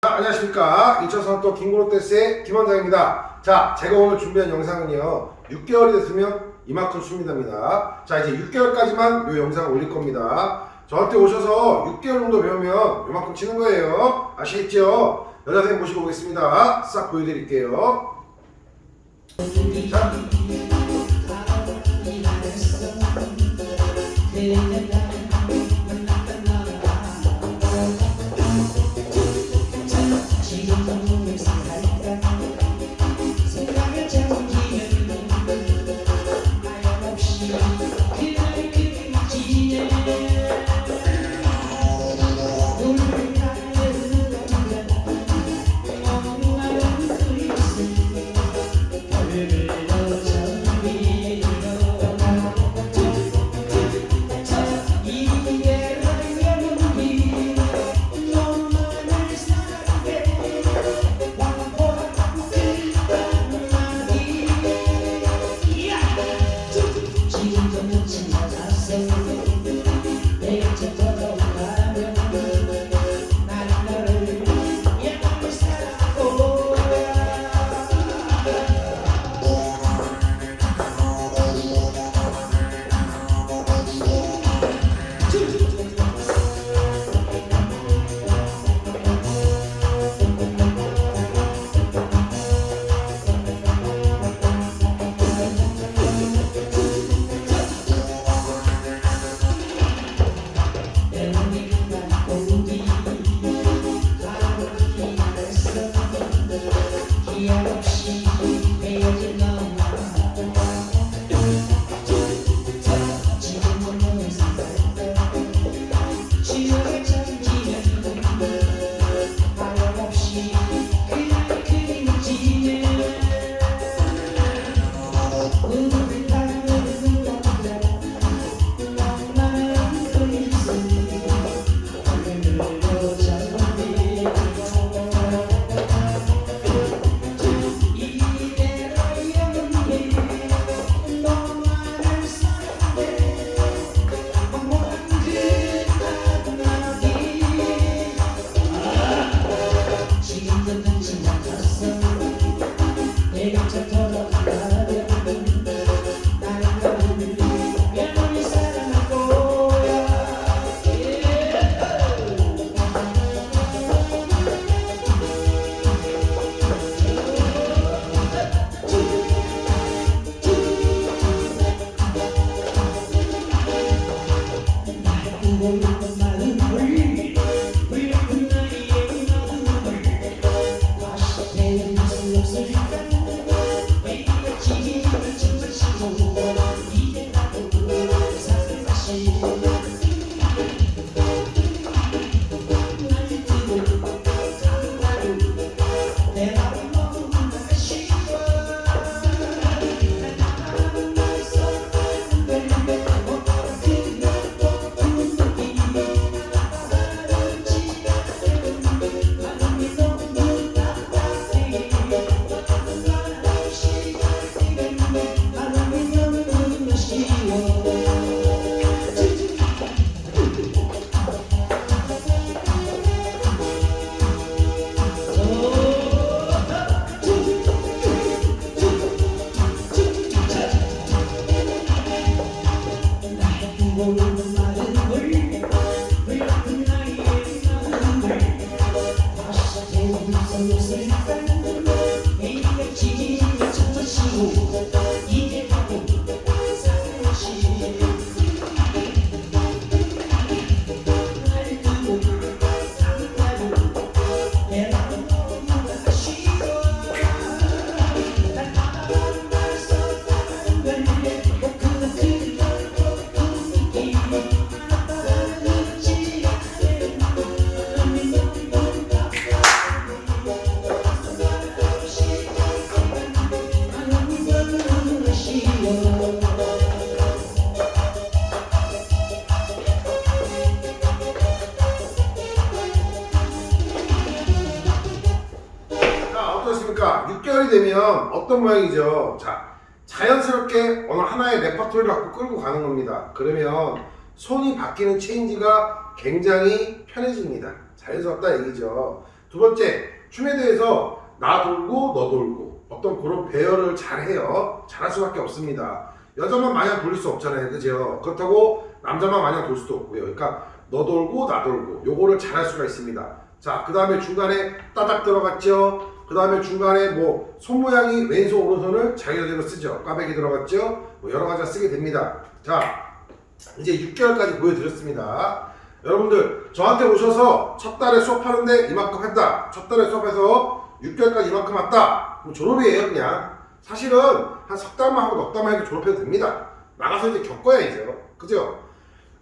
자, 안녕하십니까. 2003도 김고로테스의 김원장입니다. 자, 제가 오늘 준비한 영상은요, 6개월이 됐으면 이만큼 춥니다입니다. 자, 이제 6개월까지만 이 영상을 올릴 겁니다. 저한테 오셔서 6개월 정도 배우면 이만큼 치는 거예요. 아시겠죠? 여자 선생님 모시고 오겠습니다. 싹 보여드릴게요. 자, 6개월이 되면 어떤 모양이죠? 자, 자연스럽게 어느 하나의 레퍼토리를 갖고 끌고 가는 겁니다. 그러면 손이 바뀌는 체인지가 굉장히 편해집니다. 자연스럽다 얘기죠. 두 번째, 춤에 대해서 나 돌고 너 돌고 어떤 그런 배열을 잘 해요. 잘할 수밖에 없습니다. 여자만 마냥 돌릴 수 없잖아요. 그죠? 그렇다고 남자만 마냥 돌 수도 없고요. 그러니까 너 돌고 나 돌고 요거를 잘할 수가 있습니다. 자, 그 다음에 중간에 따닥 들어갔죠. 그 다음에 중간에 뭐 손 모양이 왼손 오른손을 자기들대로 쓰죠. 꽈배기 들어갔죠. 뭐 여러 가지가 쓰게 됩니다. 자, 이제 6개월까지 보여드렸습니다. 여러분들 저한테 오셔서 첫 달에 수업하는데 이만큼 했다. 첫 달에 수업해서 6개월까지 이만큼 왔다. 그럼 졸업이에요 그냥. 사실은 한 석 달만 하고 넉 달만 해도 졸업해도 됩니다. 나가서 이제 겪어야죠. 그죠?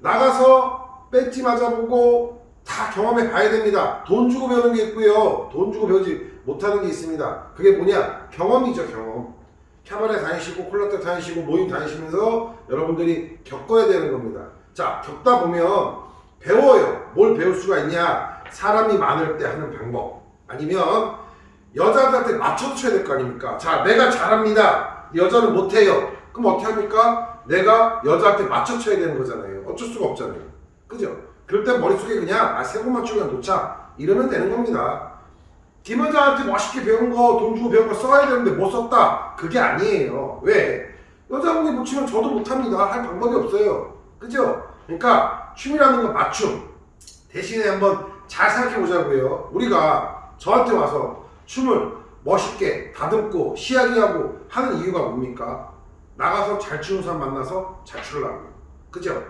나가서 배지 맞아보고 다 경험해 봐야 됩니다. 돈 주고 배우는 게 있고요. 돈 주고 배우지 못하는 게 있습니다. 그게 뭐냐? 경험이죠, 경험. 캐바레 다니시고 콜라테 다니시고 모임 다니시면서 여러분들이 겪어야 되는 겁니다. 자, 겪다 보면 배워요. 뭘 배울 수가 있냐? 사람이 많을 때 하는 방법. 아니면 여자들한테 맞춰서 쳐야 될 거 아닙니까? 자, 내가 잘합니다. 여자는 못해요. 그럼 어떻게 합니까? 내가 여자한테 맞춰 쳐야 되는 거잖아요. 어쩔 수가 없잖아요. 그죠? 그럴 땐 머릿속에 그냥 아, 세 번만 추면 놓자. 이러면 되는 겁니다. 김여자한테 멋있게 배운 거, 돈 주고 배운 거 써야 되는데 못 썼다. 그게 아니에요. 왜? 여자분이 못 치면 저도 못합니다. 할 방법이 없어요. 그죠? 그러니까 춤이라는 건 맞춤. 대신에 한번 잘 생각해 보자고요. 우리가 저한테 와서 춤을 멋있게 다듬고 시야기하고 하는 이유가 뭡니까? 나가서 잘 추는 사람 만나서 잘 추려고. 그죠?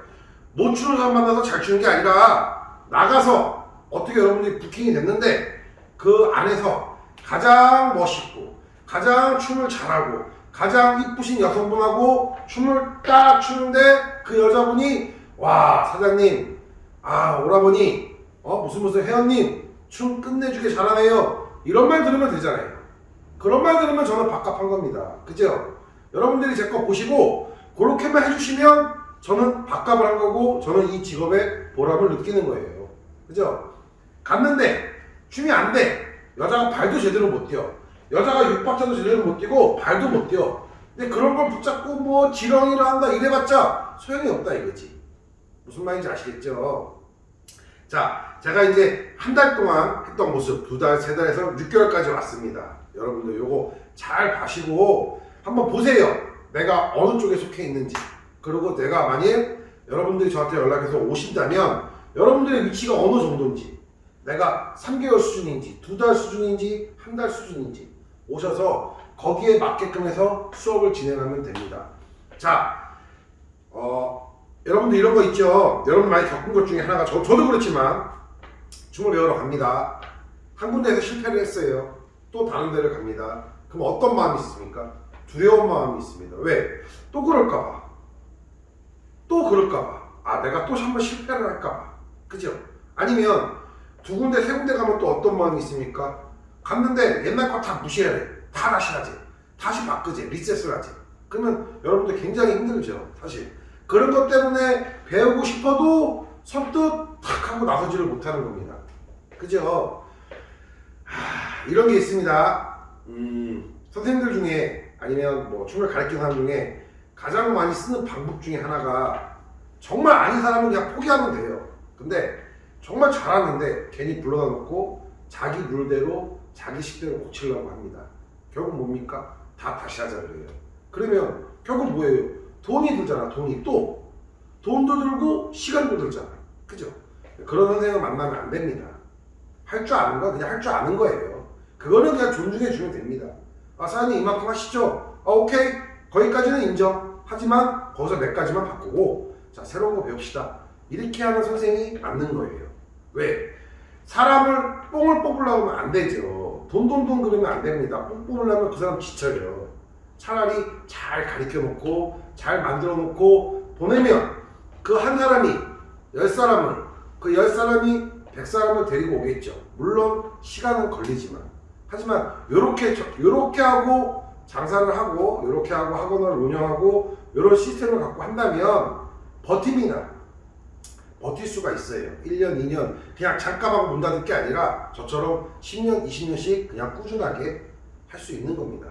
못 추는 사람 만나서 잘 추는 게 아니라 나가서 어떻게 여러분들이 부킹이 됐는데 그 안에서 가장 멋있고 가장 춤을 잘하고 가장 이쁘신 여성분하고 춤을 딱 추는데 그 여자분이 와 사장님 아 오라버니 어 무슨 무슨 회원님 춤 끝내주게 잘하네요. 이런 말 들으면 되잖아요. 그런 말 들으면 저는 밥값한 겁니다. 그죠? 여러분들이 제 거 보시고 그렇게만 해주시면 저는 밥값을 한 거고 저는 이 직업의 보람을 느끼는 거예요. 그죠? 갔는데 춤이 안 돼. 여자가 발도 제대로 못 뛰어. 여자가 육박자도 제대로 못 뛰고 발도 못 뛰어. 근데 그런 걸 붙잡고 뭐 지렁이를 한다 이래봤자 소용이 없다 이거지. 무슨 말인지 아시겠죠? 자, 제가 이제 한 달 동안 했던 모습 두 달, 세 달에서 6개월까지 왔습니다. 여러분들 요거 잘 봐시고 한번 보세요. 내가 어느 쪽에 속해 있는지. 그리고 내가 만약 여러분들이 저한테 연락해서 오신다면 여러분들의 위치가 어느 정도인지 내가 3개월 수준인지, 두 달 수준인지, 한 달 수준인지 오셔서 거기에 맞게끔 해서 수업을 진행하면 됩니다. 자, 어, 여러분들 이런 거 있죠? 여러분 많이 겪은 것 중에 하나가 저, 저도 그렇지만 춤을 배우러 갑니다. 한 군데에서 실패를 했어요. 또 다른 데를 갑니다. 그럼 어떤 마음이 있습니까? 두려운 마음이 있습니다. 왜? 또 그럴까봐. 또 그럴까봐. 아, 내가 또 한 번 실패를 할까봐. 그죠? 아니면 두 군데 세 군데 가면 또 어떤 마음이 있습니까? 갔는데 옛날 거 다 무시해야 돼. 다 다시 하지. 다시 바꾸지. 리셋을 하지. 그러면 여러분들 굉장히 힘들죠. 사실. 그런 것 때문에 배우고 싶어도 선뜻 탁 하고 나서지를 못하는 겁니다. 그죠? 하, 이런 게 있습니다. 음, 선생님들 중에 아니면 뭐 춤을 가르치는 사람 중에 가장 많이 쓰는 방법 중에 하나가 정말 아닌 사람은 그냥 포기하면 돼요. 근데 정말 잘하는데 괜히 불러다 놓고 자기 룰대로 자기 식대로 고치려고 합니다. 결국 뭡니까? 다 다시 하자 그래요. 그러면 결국 뭐예요? 돈이 들잖아. 돈이 또 돈도 들고 시간도 들잖아. 그죠? 그런 선생을 만나면 안 됩니다. 할 줄 아는 거 그냥 할 줄 아는 거예요. 그거는 그냥 존중해 주면 됩니다. 아 사장님 이만큼 하시죠. 아 오케이 거기까지는 인정. 하지만 거기서 몇 가지만 바꾸고 자 새로운 거 배웁시다. 이렇게 하는 선생이 맞는 거예요. 왜? 사람을 뽕을 뽑으려고 하면 안 되죠. 돈, 돈, 돈 그러면 안 됩니다. 뽕 뽑으려면 그 사람 지쳐요. 차라리 잘 가르쳐 놓고, 잘 만들어 놓고, 보내면 그 한 사람이 열 사람을, 그 열 사람이 백 사람을 데리고 오겠죠. 물론 시간은 걸리지만. 하지만 요렇게, 저- 요렇게 하고 장사를 하고, 요렇게 하고 학원을 운영하고, 요런 시스템을 갖고 한다면 버팁니다. 버틸 수가 있어요. 1년, 2년 그냥 잠깐 하고 문 닫을 게 아니라 저처럼 10년, 20년씩 그냥 꾸준하게 할 수 있는 겁니다.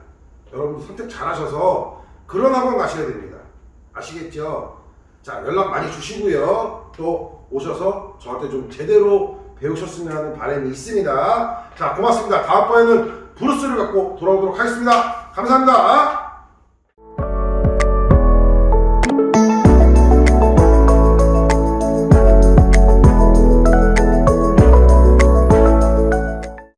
여러분들 선택 잘 하셔서 그런 학원 가셔야 됩니다. 아시겠죠? 자, 연락 많이 주시고요. 또 오셔서 저한테 좀 제대로 배우셨으면 하는 바람이 있습니다. 자, 고맙습니다. 다음번에는 브루스를 갖고 돌아오도록 하겠습니다. 감사합니다.